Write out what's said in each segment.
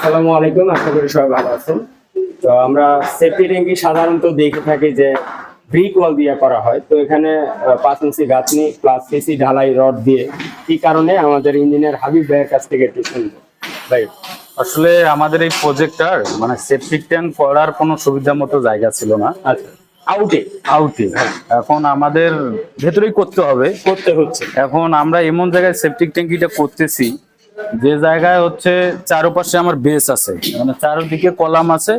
আসসালামু আলাইকুম আশা করি সবাই ভালো আছেন। তো আমরা সেফটি ট্যাঙ্কি সাধারণত দেখে থাকি যে ব্রিক ওয়াল দিয়ে করা হয়। তো এখানে পাঁচ ইঞ্চি গাঁথনি প্লাস সিসি ঢালাই রড দিয়ে কি কারণে আমাদের ইঞ্জিনিয়ার হাবিব ভাইয়ের কাছ থেকে একটু শুনব। ভাই। আসলে আমাদের এই প্রজেক্টটার মানে সেপটিক ট্যাঙ্ক করার কোনো সুবিধা মতো জায়গা ছিল না। আচ্ছা। আউটে আউটে এখন আমাদের ভেতরেই করতে হবে। করতে হচ্ছে। এখন আমরা এমন জায়গায় সেফটিক ট্যাঙ্কিটা করতেছি যে জায়গায় হচ্ছে চারপাশে আমার বেস আছে। মানে চারদিকে কলাম আছে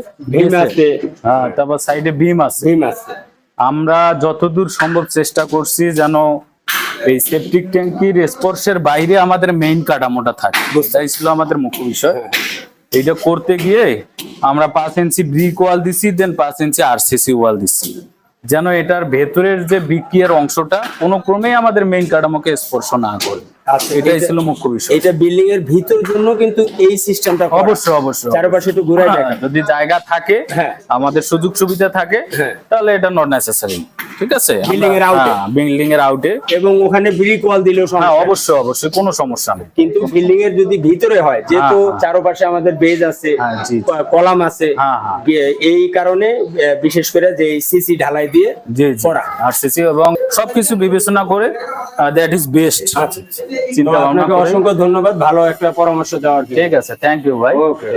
হ্যাঁ তারপর সাইডে বিম আছে। আমরা যতদূর সম্ভব চেষ্টা করছি যেন এই সেপটিক ট্যাঙ্কির স্পর্শের বাইরে আমাদের মেইন কাঠামোটা থাকে। বুঝতেই ছিল আমাদের মুখ্য বিষয়। এইটা করতে গিয়ে আমরা পাঁচ ইঞ্চি ব্রিক ওয়াল দিছি দেন পাঁচ ইঞ্চি আরসিসি ওয়াল দিছি। যেন এটার ভেতরের যে বিক্রিয়ার অংশটা কোনো ক্রমেই আমাদের মেইন কাঠামোকে স্পর্শ না করে। আচ্ছা এটাই ছিল মুখ্য বিষয়। এটা বিল্ডিং এর ভিতর জন্য কিন্তু এই সিস্টেমটা অবশ্যই অবশ্যই চারপাশে একটু ঘুরে হ্যাঁ, যদি জায়গা থাকে হ্যাঁ। আমাদের সুযোগ সুবিধা থাকে হ্যাঁ। তাহলে এটা নট নেসেসারি ঠিক আছে? Building এর এ। বিল্ডিং এর আউটে এবং ওখানে দিলেও হ্যাঁ অবশ্যই অবশ্যই কোনো সমস্যা নেই। কিন্তু বিল্ডিং এর যদি ভিতরে হয় যেহেতু হ্যাঁ, হ্যাঁ। চারপাশে আমাদের বেজ আছে হ্যাঁ, কলাম আছে হ্যাঁ, হ্যাঁ। এই কারণে বিশেষ করে যে সিসি ঢালাই দিয়ে করা। আরসিসি এবং সবকিছু বিবেচনা করে দ্যাট ইজ বেস্ট আচ্ছা আপনাকে অসংখ্য ধন্যবাদ ভালো একটা পরামর্শ দেওয়ার ঠিক আছে থ্যাংক ইউ ভাই ওকে